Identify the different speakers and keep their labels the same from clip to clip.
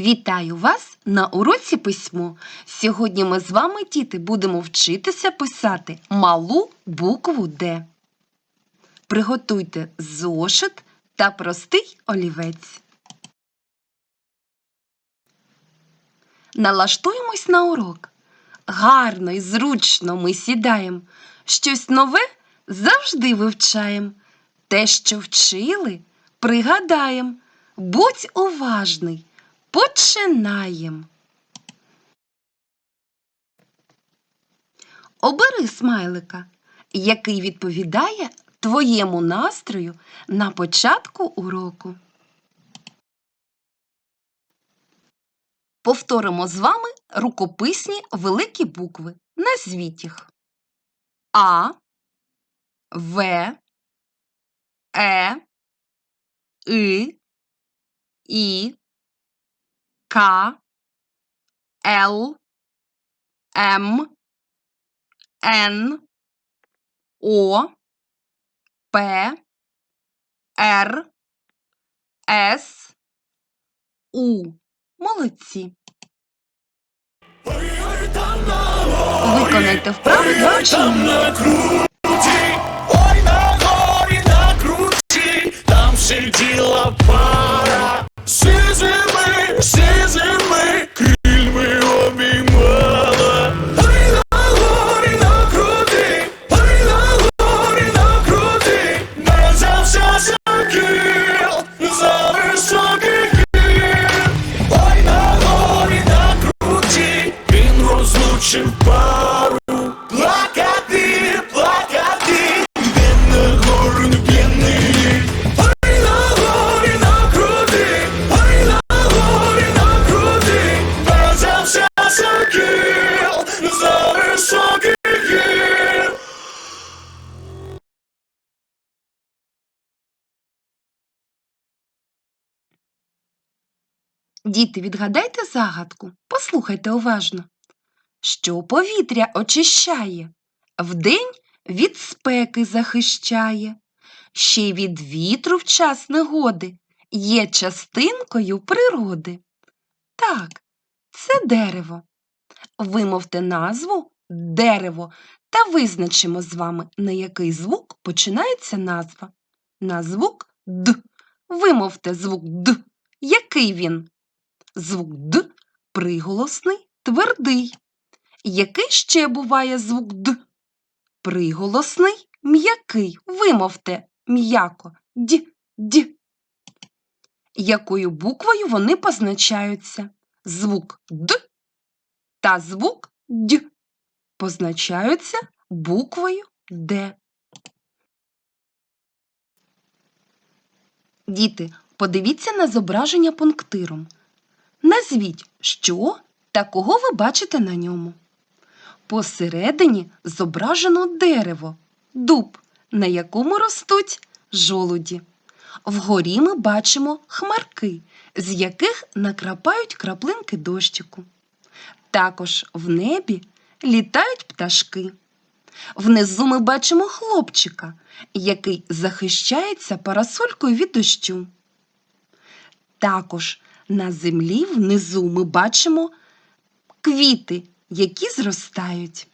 Speaker 1: Вітаю вас на уроці письмо. Сьогодні ми з вами, діти, будемо вчитися писати малу букву Д. Приготуйте зошит та простий олівець. Налаштуємось на урок. Гарно і зручно ми сідаємо. Щось нове завжди вивчаємо. Те, що вчили, пригадаєм. Будь уважний. Починаєм. Обери смайлика, який відповідає твоєму настрою на початку уроку. Повторимо з вами рукописні великі букви. Назвіть їх. А, В, Е, И, І, К, Л, М, Н, О, П, Р, С. Молодці. Виконайте вправи для вчення.
Speaker 2: Ой, на горі на круті, там сиділа пара. Всі зими, крильми обіймала. Ой, на горі на круті, ой, на горі на круті, не за кіл, за високий гір. Ой, на горі на круті, він розлучив пару.
Speaker 1: Діти, відгадайте загадку. Послухайте уважно. Що повітря очищає, вдень від спеки захищає, ще й від вітру в час негоди є частинкою природи. Так, це дерево. Вимовте назву дерево та визначимо з вами, на який звук починається назва. На звук Д. Вимовте звук Д. Який він? Звук Д приголосний, твердий. Який ще буває звук Д? Приголосний, м'який. Вимовте м'яко Д, Д. Якою буквою вони позначаються? Звук Д та звук Д позначаються буквою Д. Діти, подивіться на зображення пунктиром. Назвіть, що та кого ви бачите на ньому. Посередині зображено дерево, дуб, на якому ростуть жолуді. Вгорі ми бачимо хмарки, з яких накрапають краплинки дощику. Також в небі літають пташки. Внизу ми бачимо хлопчика, який захищається парасолькою від дощу. Також на землі внизу ми бачимо квіти, які зростають.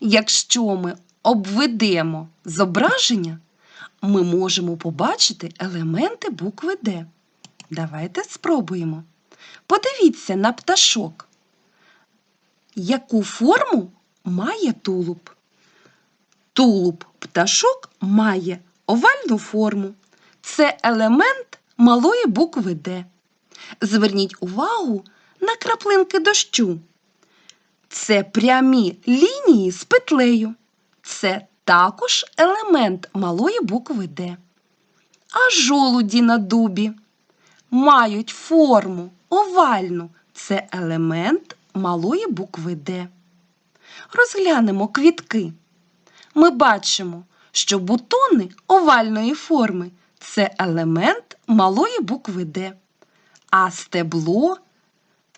Speaker 1: Якщо ми обведемо зображення, ми можемо побачити елементи букви Д. Давайте спробуємо. Подивіться на пташок. Яку форму має тулуб? Тулуб пташок має овальну форму. Це елемент малої букви Д. Зверніть увагу на краплинки дощу. Це прямі лінії з петлею. Це також елемент малої букви Д. А жолуді на дубі мають форму овальну. Це елемент малої букви Д. Розглянемо квітки. Ми бачимо, що бутони овальної форми це елемент малої букви Д. А стебло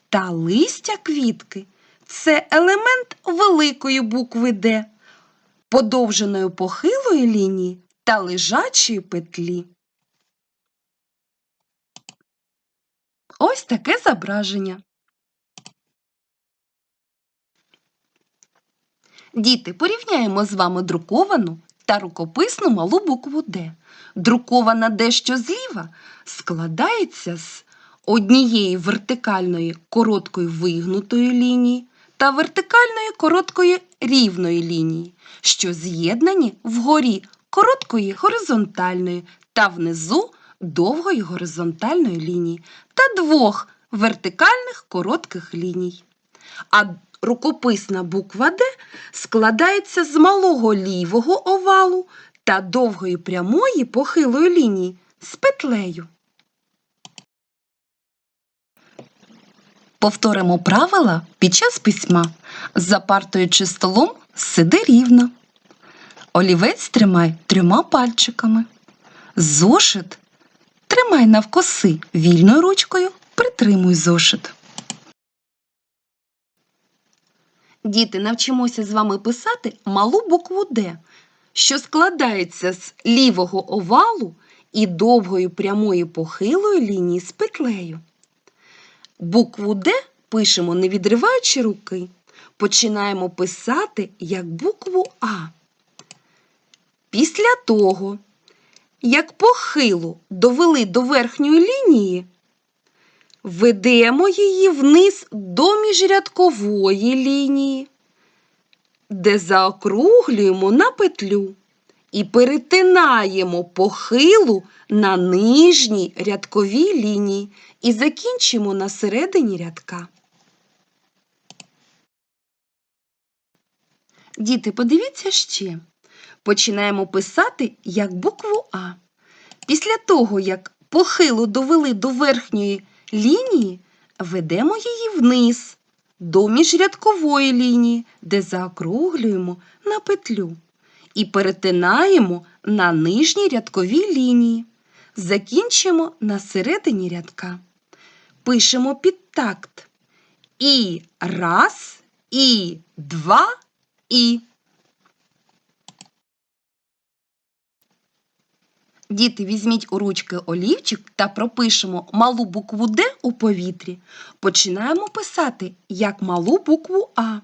Speaker 1: та листя квітки це елемент великої букви Д, подовженої похилої лінії та лежачої петлі. ось таке зображення. Діти, порівняємо з вами друковану та рукописну малу букву Д. Друкована дещо зліва складається з однієї вертикальної короткої вигнутої лінії та вертикальної короткої рівної лінії, що з'єднані вгорі короткої горизонтальної та внизу довгої горизонтальної лінії та двох вертикальних коротких ліній. А рукописна буква Д складається з малого лівого овалу та довгої прямої похилої лінії з петлею. Повторимо правила під час письма. За партою чи столом сиди рівно. Олівець тримай трьома пальчиками. Зошит тримай навкоси вільною ручкою, притримуй зошит. Діти, навчимося з вами писати малу букву Д, що складається з лівого овалу і довгої прямої похилої лінії з петлею. Букву Д пишемо не відриваючи руки. Починаємо писати як букву А. Після того, як похилу довели до верхньої лінії, ведемо її вниз до міжрядкової лінії, де заокруглюємо на петлю і перетинаємо похилу на нижній рядковій лінії і закінчимо на середині рядка. Діти, подивіться ще. Починаємо писати як букву А. Після того, як похилу довели до верхньої лінії, ведемо її вниз до міжрядкової лінії, де заокруглюємо на петлю і перетинаємо на нижній рядковій лінії. Закінчимо на середині рядка. Пишемо під такт. І раз, і два, і. Діти, візьміть у ручки олівчик та пропишемо малу букву Д у повітрі. Починаємо писати як малу букву А.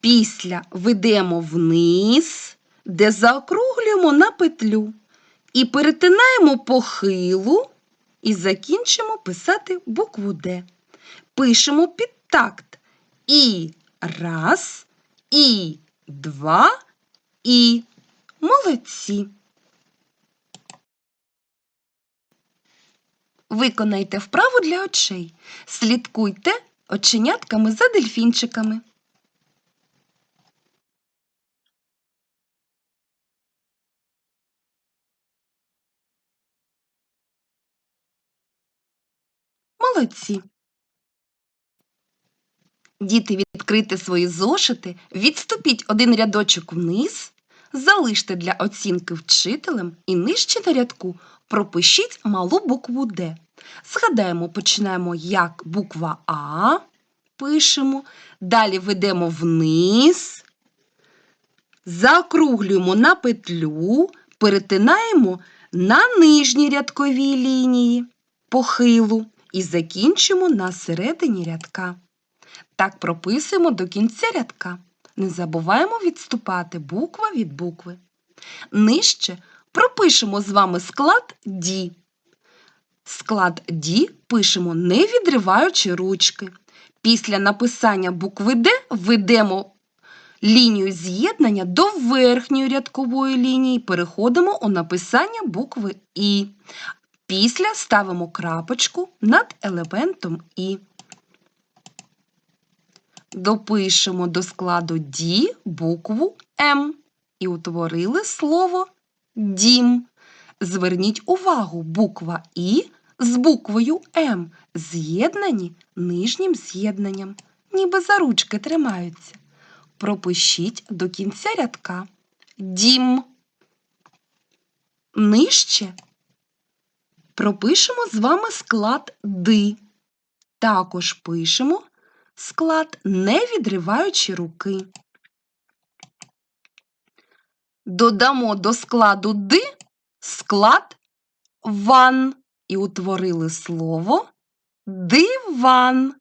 Speaker 1: Після ведемо вниз, де заокруглюємо на петлю і перетинаємо похилу і закінчимо писати букву Д. Пишемо під такт. І раз, і два, і молодці. Виконайте вправу для очей. Слідкуйте оченятками за дельфінчиками. Молодці. Діти, відкрийте свої зошити, відступіть один рядочок вниз, залиште для оцінки вчителем і нижче на рядку пропишіть малу букву Д. Згадаємо, починаємо як буква А, пишемо, далі ведемо вниз, закруглюємо на петлю, перетинаємо на нижній рядковій лінії похилу і закінчимо на середині рядка. Так прописуємо до кінця рядка. Не забуваємо відступати буква від букви. Нижче пропишемо з вами склад Ді. Склад Ді пишемо не відриваючи ручки. Після написання букви Д ведемо лінію з'єднання до верхньої рядкової лінії, переходимо у написання букви І. Після ставимо крапочку над елементом І. Допишемо до складу Ді букву М і утворили слово дім. Зверніть увагу, буква І з буквою М з'єднані нижнім з'єднанням, ніби за ручки тримаються. Пропишіть до кінця рядка дім. Нижче пропишемо з вами склад Ди. Також пишемо склад, не відриваючи руки. Додамо до складу ди склад ван і утворили слово диван.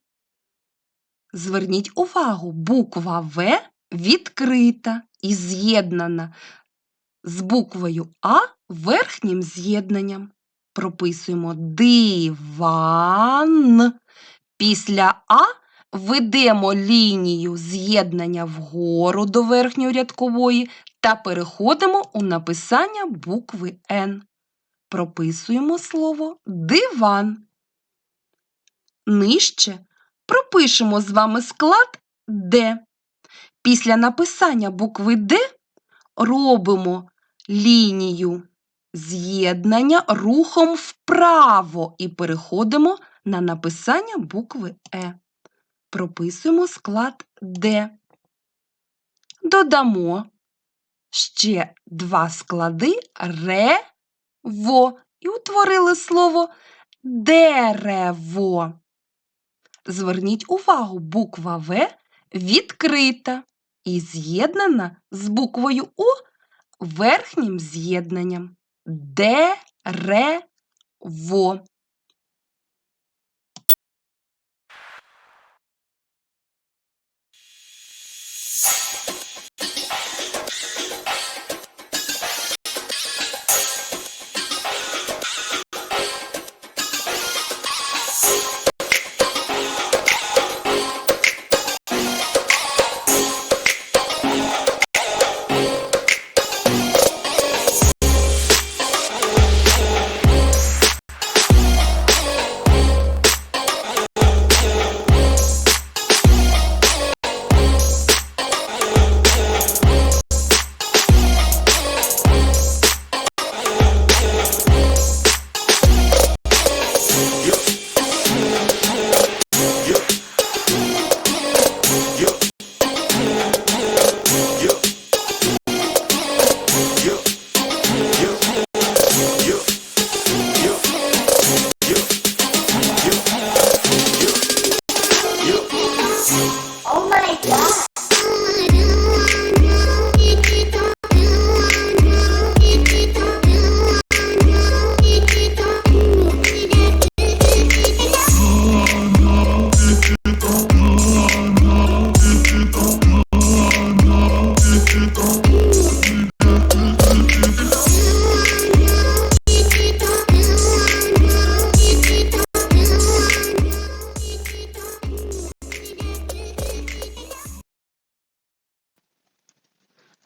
Speaker 1: Зверніть увагу, буква В відкрита і з'єднана з буквою А верхнім з'єднанням. Прописуємо диван. Після А ведемо лінію з'єднання вгору до верхньої рядкової та переходимо у написання букви Н. Прописуємо слово диван. Нижче пропишемо з вами склад Д. Після написання букви Д робимо лінію з'єднання рухом вправо і переходимо на написання букви Е. Прописуємо склад Д. Додамо ще два склади ре, во і утворили слово дерево. Зверніть увагу, буква В відкрита і з'єднана з буквою О верхнім з'єднанням. Дерево.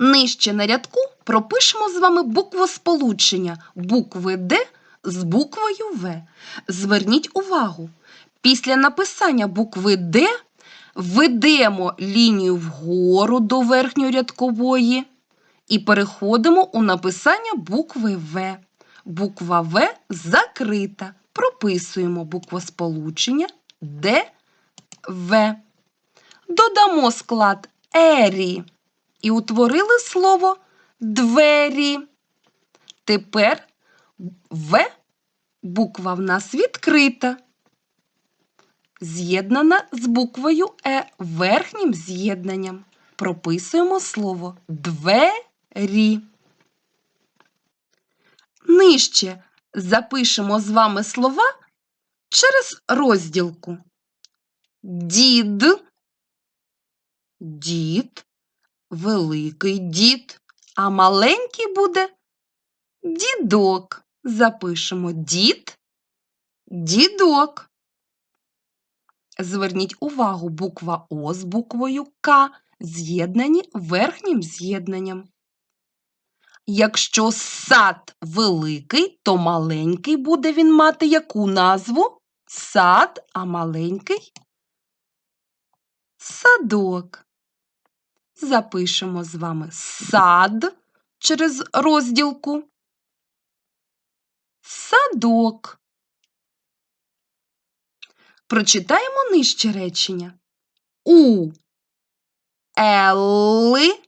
Speaker 1: Нижче на рядку пропишемо з вами буквосполучення букви Д з буквою В. Зверніть увагу, після написання букви Д ведемо лінію вгору до верхньої рядкової і переходимо у написання букви В. Буква В закрита. Прописуємо буквосполучення В. Додамо склад Ері і утворили слово двері. Тепер В буква в нас відкрита, з'єднана з буквою Е верхнім з'єднанням. Прописуємо слово двері. Нижче запишемо з вами слова через розділку. Дід, дід, великий дід, а маленький буде дідок. Запишемо дід, дідок. Зверніть увагу, буква О з буквою К з'єднані верхнім з'єднанням. Якщо сад великий, то маленький буде він мати яку назву? Сад, а маленький садок. Запишемо з вами сад через розділку. Садок. Прочитаємо нижче речення. У Елли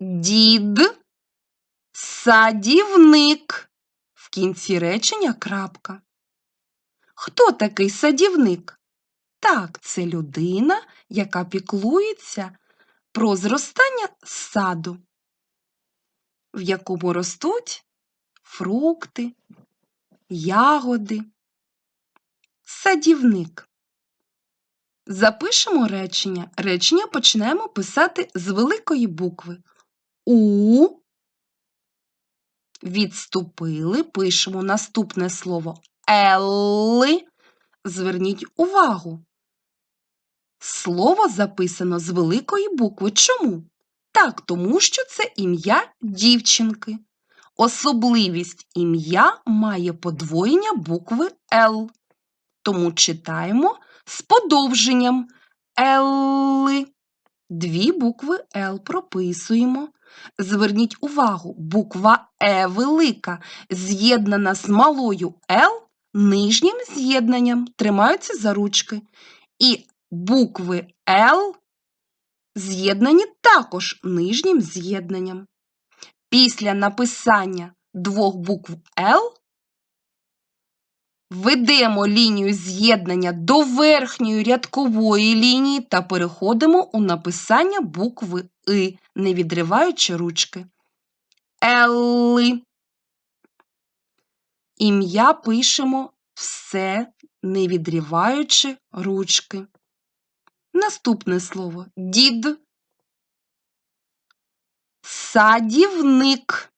Speaker 1: дід садівник. В кінці речення крапка. Хто такий садівник? Так, це людина, яка піклується про зростання саду, в якому ростуть фрукти, ягоди. садівник. Запишемо речення. Речення починаємо писати з великої букви. У. Відступили, пишемо наступне слово Елли. Зверніть увагу. Слово записано з великої букви. Чому? Так, тому що це ім'я дівчинки. Особливість ім'я має подвоєння букви Л. Тому читаємо з подовженням Елли. Дві букви Л прописуємо. Зверніть увагу, буква Е велика, з'єднана з малою Л нижнім з'єднанням, тримаються за ручки. І букви Л з'єднані також нижнім з'єднанням. Після написання двох букв Л ведемо лінію з'єднання до верхньої рядкової лінії та переходимо у написання букви И, не відриваючи ручки. Елли. Ім'я пишемо все, не відриваючи ручки. Наступне слово дід. Садівник.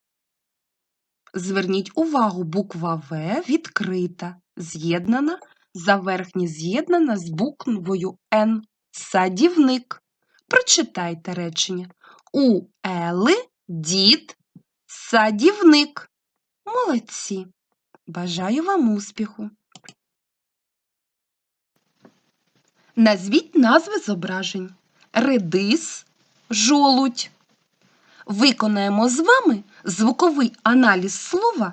Speaker 1: Зверніть увагу, буква В відкрита, з'єднана, за верхнє з'єднана з буквою Н. Садівник. Прочитайте речення. У Ели дід садівник. Молодці. Бажаю вам успіху. Назвіть назви зображень. Редис, жолудь. Виконаємо з вами звуковий аналіз слова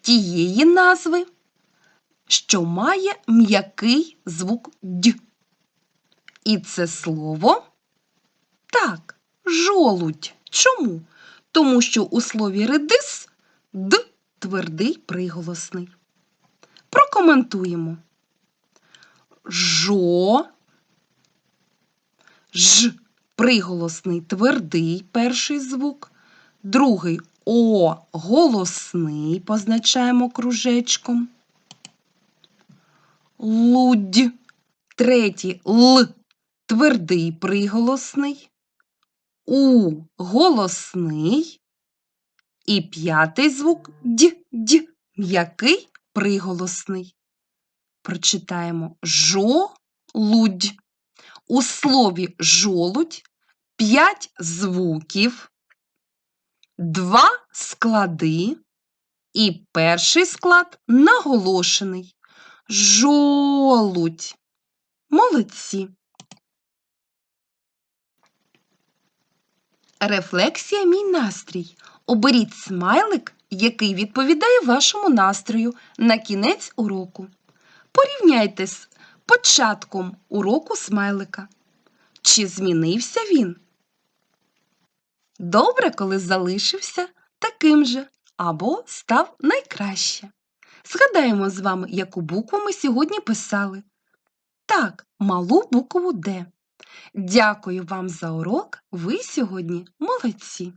Speaker 1: тієї назви, що має м'який звук д. І це слово так, жолудь. Чому? Тому що у слові редис д твердий приголосний. Прокоментуємо. Жо, ж. Приголосний твердий перший звук, другий о голосний позначаємо кружечком. Лудь, третій л твердий приголосний, у голосний. І п'ятий звук д, д м'який приголосний. Прочитаємо жолудь. У слові жолудь п'ять звуків, два склади, і перший склад наголошений. Жолудь. Молодці. Рефлексія мій настрій. Оберіть смайлик, який відповідає вашому настрою на кінець уроку. Порівняйте з початком уроку смайлика. Чи змінився він? Добре, коли залишився таким же або став найкраще. Згадаємо з вами, яку букву ми сьогодні писали. Так, малу букву Д. Дякую вам за урок. Ви сьогодні молодці.